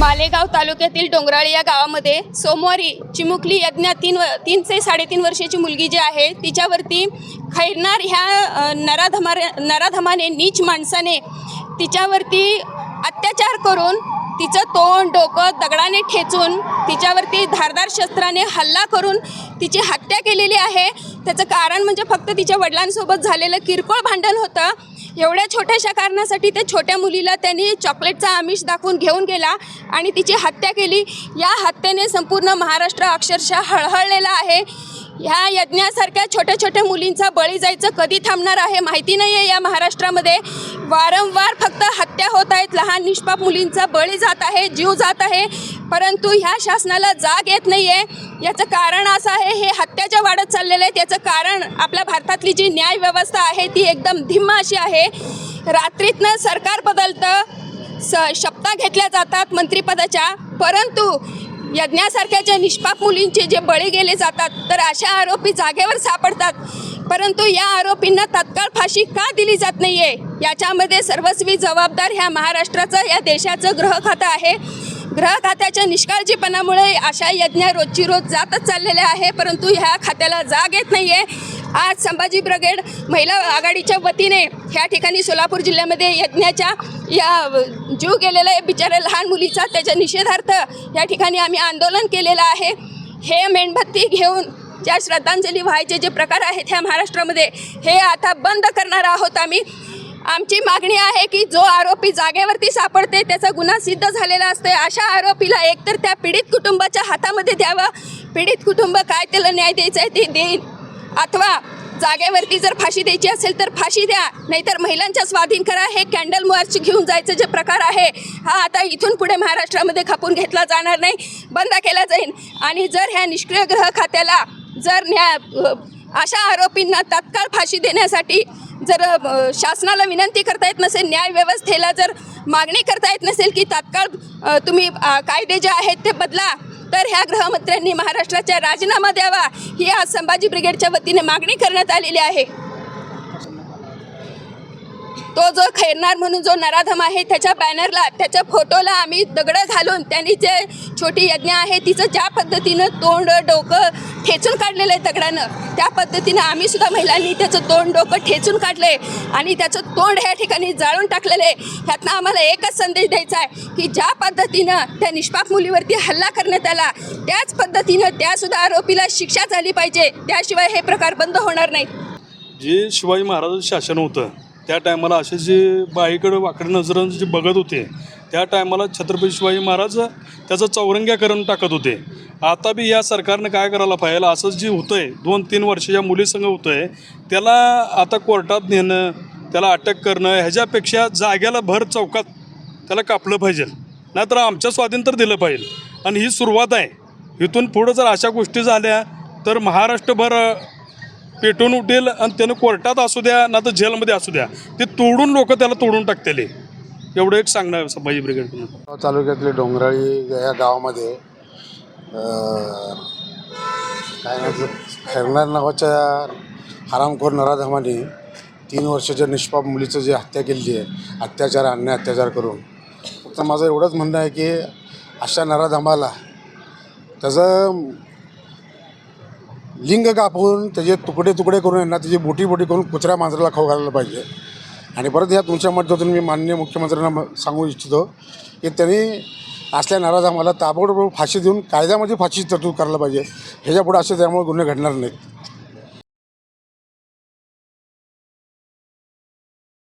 मालेगाव तालुक्यातील डोंगराळी या गावामध्ये सोमवारी चिमुकली यज्ञा तीन व तीन ते साडेतीन वर्षाची मुलगी जी आहे तिच्यावरती खैरनार ह्या नराधमा नराधमाने नीच माणसाने तिच्यावरती अत्याचार करून तिचं तोंड डोकं दगडाने ठेचून तिच्यावरती धारदार शस्त्राने हल्ला करून तिची हत्या केलेली आहे. त्याचं कारण म्हणजे फक्त तिच्या वडिलांसोबत झालेलं किरकोळ भांडण होतं. एवढ्या छोट्याशा कारणासाठी त्या छोट्या मुलीला त्यांनी चॉकलेटचा आमिष दाखवून घेऊन गेला आणि तिची हत्या केली. या हत्येने संपूर्ण महाराष्ट्र अक्षरशः हळहळलेला आहे. ह्या यज्ञासारख्या छोट्या छोट्या मुलींचा बळी जायचं कधी थांबणार आहे माहिती नाही आहे या महाराष्ट्रामध्ये. वारंवार फक्त हत्या होत आहेत. लहान निष्पाप मुलींचा बळी जात आहे जीव जात आहे. परंतु ह्या शासनाला जाग येत नाही आहे याचं कारण असं आहे हे हत्या ज्या वाढत चाललेलं आहे त्याचं कारण आपल्या भारतातली जी न्याय व्यवस्था आहे ती एकदम धिम्म अशी आहे. रात्रीतनं सरकार बदलतं स शपथा घेतल्या जातात मंत्रिपदाच्या. परंतु यज्ञासारख्या ज्या निष्पाप मुलींचे जे बळी गेले जातात तर अशा आरोपी जागेवर सापडतात. परंतु या आरोपींना तत्काळ फाशी का दिली जात नाही आहे याच्यामध्ये सर्वस्वी जबाबदार ह्या महाराष्ट्राचं या देशाचं गृह खातं आहे. ग्रह खात्याच्या निष्काळजीपणामुळे अशा यज्ञ रोजची रोज जातच चाललेल्या आहे परंतु ह्या खात्याला जाग येत नाही आहे आज संभाजी ब्रिगेड महिला आघाडीच्या वतीने ह्या ठिकाणी सोलापूर जिल्ह्यामध्ये यज्ञाच्या या जीव गेलेला आहे. बिचाऱ्या लहान मुलीचा त्याच्या निषेधार्थ या ठिकाणी आम्ही आंदोलन केलेलं आहे. हे मेणबत्ती घेऊन ज्या श्रद्धांजली व्हायचे जे प्रकार आहेत ह्या महाराष्ट्रामध्ये हे आता बंद करणार आहोत आम्ही. आमची मागणी आहे की जो आरोपी जागेवरती सापडते त्याचा गुन्हा सिद्ध झालेला असते अशा आरोपीला एकतर त्या पीडित कुटुंबाच्या हातामध्ये द्यावं. पीडित कुटुंब काय त्याला न्याय द्यायचा आहे ते देईल. अथवा जागेवरती जर फाशी द्यायची असेल तर फाशी द्या. नाहीतर महिलांच्या स्वाधीन करा. हे कॅन्डल मार्च घेऊन जायचं जे प्रकार आहे हा आता इथून पुढे महाराष्ट्रामध्ये खपून घेतला जाणार नाही. बंद केला जाईल. आणि जर ह्या निष्क्रिय ग्रह खात्याला जर न्या अशा आरोपींना तात्काळ फाशी देण्यासाठी जर शासनाला विनंती करता येत नसेल न्याय व्यवस्थेला जर मागणी करता येत नसेल की तात्काळ तुम्ही कायदे जे आहेत ते बदला तर ह्या गृहमंत्र्यांनी महाराष्ट्राचा राजीनामा द्यावा. ही आज संभाजी ब्रिगेडच्या वतीने मागणी करण्यात आलेली आहे. तो जो खैरनार म्हणून जो नराधम आहे त्याच्या बॅनरला त्याच्या फोटोला आम्ही दगडं घालून त्यांनी जे छोटी यज्ञ आहे तिचं ज्या पद्धतीनं तोंड डोकं ठेचून काढलेलं आहे दगडानं त्या पद्धतीनं आम्ही सुद्धा महिलांनी त्याचं तोंड डोकं ठेचून काढले आणि त्याचं तोंड ह्या ठिकाणी जाळून टाकलेलं आहे. ह्यातनं आम्हाला एकच संदेश द्यायचा आहे की ज्या पद्धतीनं त्या निष्पाप मुलीवरती हल्ला करण्यात आला त्याच पद्धतीनं त्यासुद्धा आरोपीला शिक्षा झाली पाहिजे. त्याशिवाय हे प्रकार बंद होणार नाही जे शिवाजी महाराजांचं शासन होतं त्या टायमाला असे जे बाईकडं वाकडे नजरं जे बघत होते त्या टायमाला छत्रपती शिवाजी महाराज त्याचं चौरंग्या करून टाकत होते. आता बी या सरकारनं काय करायला पाहिजे असं जे होतं आहे दोन तीन वर्षाच्या मुलीसंग होतं आहे त्याला आता कोर्टात नेणं त्याला अटक करणं ह्याच्यापेक्षा जाग्याला भर चौकात त्याला कापलं पाहिजे. नाहीतर आमच्या स्वाधीन तर दिलं पाहिजे. आणि ही सुरुवात आहे. इथून पुढं जर अशा गोष्टी झाल्या तर महाराष्ट्रभर पेटून उठेल आणि त्यानं कोर्टात असू द्या ना तर जेलमध्ये असू द्या. ते तोडून लोक त्याला तोडून टाकतेले. एवढं एक सांगणार संभाजी ब्रिगेडकडून तालुक्यातले डोंगराळी या गावामध्ये काय म्हणतात नावाच्या हरामखोर नराधमाने तीन वर्षाच्या निष्पाप मुलीचं जे हत्या केलेली आहे अत्याचार अन्याय अत्याचार करून. फक्त माझं एवढंच म्हणणं आहे की अशा नराधमाला त्याचं लिंग कापून त्याचे तुकडे तुकडे करून यांना त्याची बोटी बोटी करून कुत्र्या मांजराला खाऊ घालायला पाहिजे. आणि परत या तुमच्या माध्यमातून मी माननीय मुख्यमंत्र्यांना सांगू इच्छितो की त्यांनी असल्या नाराज आम्हाला ताबडतोब फाशी देऊन कायद्यामध्ये फाशीची तरतूद करायला पाहिजे. ह्याच्यापुढे असे त्यामुळे गुन्हे घडणार नाहीत.